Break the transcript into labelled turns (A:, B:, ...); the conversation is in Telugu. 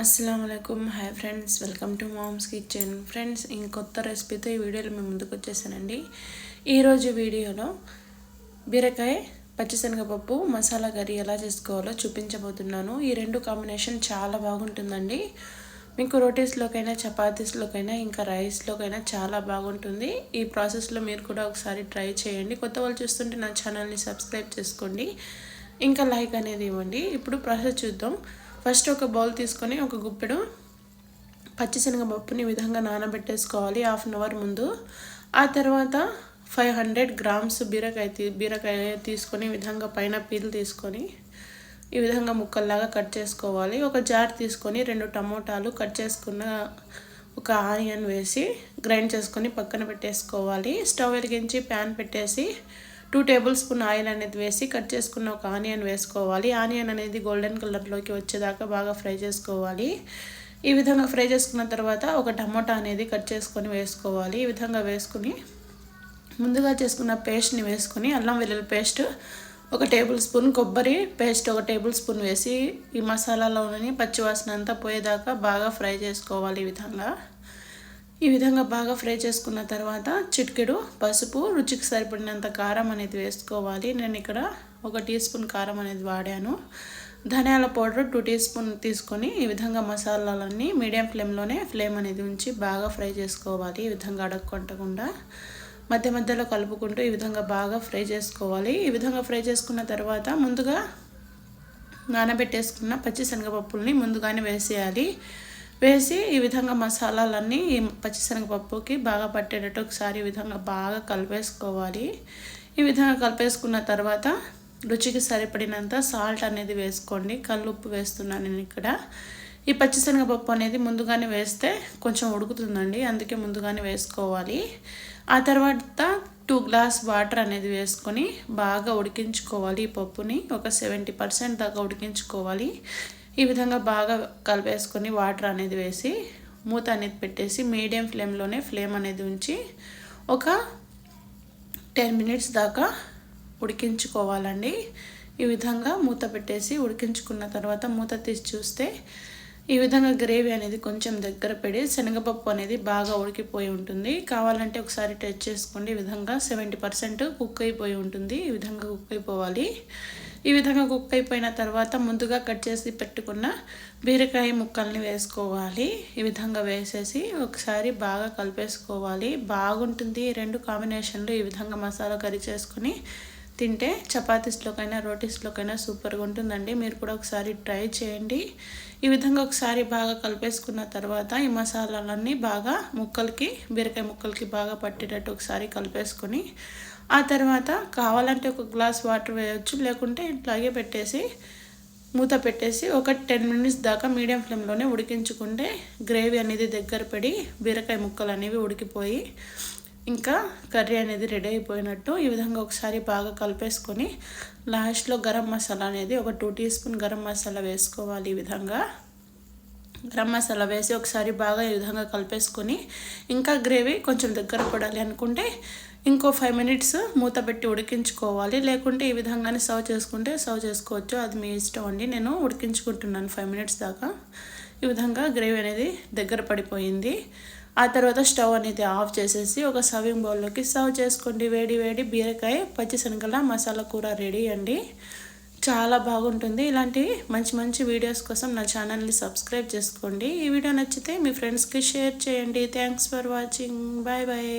A: అస్సలం hi friends welcome to moms kitchen friends ఇంకొత్త రెసిపీతో ఈ వీడియోలో మేము ముందుకు వచ్చేసానండి. ఈరోజు వీడియోలో బీరకాయ పచ్చిశనగపప్పు మసాలా కర్రీ ఎలా చేసుకోవాలో చూపించబోతున్నాను. ఈ రెండు కాంబినేషన్ చాలా బాగుంటుందండి. మీకు రోటీస్లోకైనా చపాతీస్లోకైనా ఇంకా రైస్లోకైనా చాలా బాగుంటుంది. ఈ ప్రాసెస్లో మీరు కూడా ఒకసారి ట్రై చేయండి. కొత్త వాళ్ళు చూస్తుంటే నా ఛానల్ని సబ్స్క్రైబ్ చేసుకోండి. ఇంకా లైక్ అనేది ఇవ్వండి. ఇప్పుడు ప్రాసెస్ చూద్దాం. ఫస్ట్ ఒక బౌల్ తీసుకొని ఒక గుప్పెడు పచ్చిశనగపప్పుని విధంగా నానబెట్టేసుకోవాలి హాఫ్ అన్ అవర్ ముందు. ఆ తర్వాత ఫైవ్ హండ్రెడ్ గ్రామ్స్ బీరకాయ తీ బీరకాయ తీసుకొని విధంగా పైన పీల్ తీసుకొని ఈ విధంగా ముక్కల్లాగా కట్ చేసుకోవాలి. ఒక జార్ తీసుకొని రెండు టమోటాలు కట్ చేసుకున్న ఒక ఆనియన్ వేసి గ్రైండ్ చేసుకొని పక్కన పెట్టేసుకోవాలి. స్టవ్ వెలిగించి ప్యాన్ పెట్టేసి టూ టేబుల్ స్పూన్ ఆయిల్ అనేది వేసి కట్ చేసుకున్న ఒక ఆనియన్ వేసుకోవాలి. ఆనియన్ అనేది గోల్డెన్ కలర్లోకి వచ్చేదాకా బాగా ఫ్రై చేసుకోవాలి. ఈ విధంగా ఫ్రై చేసుకున్న తర్వాత ఒక టమోటా అనేది కట్ చేసుకొని వేసుకోవాలి. ఈ విధంగా వేసుకుని ముందుగా చేసుకున్న పేస్ట్ని వేసుకుని అల్లం వెల్లుల్లి పేస్ట్ ఒక టేబుల్ స్పూన్ కొబ్బరి పేస్ట్ ఒక టేబుల్ స్పూన్ వేసి ఈ మసాలాలోని పచ్చివాసన అంతా పోయేదాకా బాగా ఫ్రై చేసుకోవాలి ఈ విధంగా. ఈ విధంగా బాగా ఫ్రై చేసుకున్న తర్వాత చిటికెడు పసుపు రుచికి సరిపడినంత కారం అనేది వేసుకోవాలి. నేను ఇక్కడ ఒక టీ స్పూన్ కారం అనేది వాడాను. ధనియాల పౌడర్ టూ టీ స్పూన్ తీసుకొని ఈ విధంగా మసాలాలన్నీ మీడియం ఫ్లేమ్లోనే ఫ్లేమ్ అనేది ఉంచి బాగా ఫ్రై చేసుకోవాలి. ఈ విధంగా అడగకొట్టకుండా మధ్య మధ్యలో కలుపుకుంటూ ఈ విధంగా బాగా ఫ్రై చేసుకోవాలి. ఈ విధంగా ఫ్రై చేసుకున్న తర్వాత ముందుగా నానబెట్టేసుకున్న పచ్చి శనగపప్పుల్ని ముందుగానే వేసేయాలి. వేసి ఈ విధంగా మసాలాలన్నీ ఈ పచ్చిశనగపప్పుకి బాగా పట్టేటట్టు ఒకసారి ఈ విధంగా బాగా కలిపేసుకోవాలి. ఈ విధంగా కలిపేసుకున్న తర్వాత రుచికి సరిపడినంత సాల్ట్ అనేది వేసుకోండి. కల్లుప్పు వేస్తున్నాను నేను ఇక్కడ. ఈ పచ్చిశనగపప్పు అనేది ముందుగానే వేస్తే కొంచెం ఉడుకుతుందండి. అందుకే ముందుగానే వేసుకోవాలి. ఆ తర్వాత టూ గ్లాస్ వాటర్ అనేది వేసుకొని బాగా ఉడికించుకోవాలి ఈ పప్పుని. ఒక సెవెంటీ పర్సెంట్ దాకా ఉడికించుకోవాలి. ఈ విధంగా బాగా కలిపేసుకొని వాటర్ అనేది వేసి మూత అనేది పెట్టేసి మీడియం ఫ్లేమ్లోనే ఫ్లేమ్ అనేది ఉంచి ఒక టెన్ మినిట్స్ దాకా ఉడికించుకోవాలండి. ఈ విధంగా మూత పెట్టేసి ఉడికించుకున్న తర్వాత మూత తీసి చూస్తే ఈ విధంగా గ్రేవీ అనేది కొంచెం దగ్గర పెడి శనగపప్పు అనేది బాగా ఉడికిపోయి ఉంటుంది. కావాలంటే ఒకసారి టచ్ చేసుకోండి. ఈ విధంగా సెవెంటీ పర్సెంట్ కుక్ అయిపోయి ఉంటుంది. ఈ విధంగా కుక్ అయిపోవాలి. ఈ విధంగా కుక్ అయిపోయిన తర్వాత ముందుగా కట్ చేసి పెట్టుకున్న బీరకాయ ముక్కల్ని వేసుకోవాలి. ఈ విధంగా వేసేసి ఒకసారి బాగా కలిపేసుకోవాలి. బాగుంటుంది. రెండు కాంబినేషన్లు ఈ విధంగా మసాలా కర్రీ చేసుకుని తింటే చపాతీస్లోకైనా రోటీస్లోకైనా సూపర్గా ఉంటుందండి. మీరు కూడా ఒకసారి ట్రై చేయండి. ఈ విధంగా ఒకసారి బాగా కలిపేసుకున్న తర్వాత ఈ మసాలాలన్నీ బాగా ముక్కలకి బీరకాయ ముక్కలకి బాగా పట్టేటట్టు ఒకసారి కలిపేసుకొని ఆ తర్వాత కావాలంటే ఒక గ్లాస్ వాటర్ వేయచ్చు లేకుంటే ఇట్లాగే పెట్టేసి మూత పెట్టేసి ఒక టెన్ మినిట్స్ దాకా మీడియం ఫ్లేమ్లోనే ఉడికించుకుంటే గ్రేవీ అనేది దగ్గర పడి బీరకాయ ముక్కలు అనేవి ఉడికిపోయి ఇంకా కర్రీ అనేది రెడీ అయిపోయినట్టు ఈ విధంగా ఒకసారి బాగా కలిపేసుకొని లాస్ట్లో గరం మసాలా అనేది ఒక two teaspoon garam masala వేసుకోవాలి ఈ విధంగా. గరం మసాలా వేసి ఒకసారి బాగా ఈ విధంగా కలిపేసుకొని ఇంకా గ్రేవీ కొంచెం దగ్గర పడాలి అనుకుంటే ఇంకో ఫైవ్ మినిట్స్ మూత పెట్టి ఉడికించుకోవాలి. లేకుంటే ఈ విధంగానే సర్వ్ చేసుకుంటే సర్వ్ చేసుకోవచ్చు. అది మీ ఇష్టం అండి. నేను ఉడికించుకుంటున్నాను ఫైవ్ మినిట్స్ దాకా. ఈ విధంగా గ్రేవీ అనేది దగ్గర పడిపోయింది. ఆ తర్వాత స్టవ్ అనేది ఆఫ్ చేసేసి ఒక సర్వింగ్ బౌల్లోకి సర్వ్ చేసుకోండి. వేడి వేడి బీరకాయ పచ్చిశనగల మసాలా కూర రెడీ అండి. చాలా బాగుంటుంది. ఇలాంటి మంచి మంచి వీడియోస్ కోసం నా ఛానల్ని సబ్స్క్రైబ్ చేసుకోండి. ఈ వీడియో నచ్చితే మీ ఫ్రెండ్స్కి షేర్ చేయండి. Thanks for watching. Bye bye.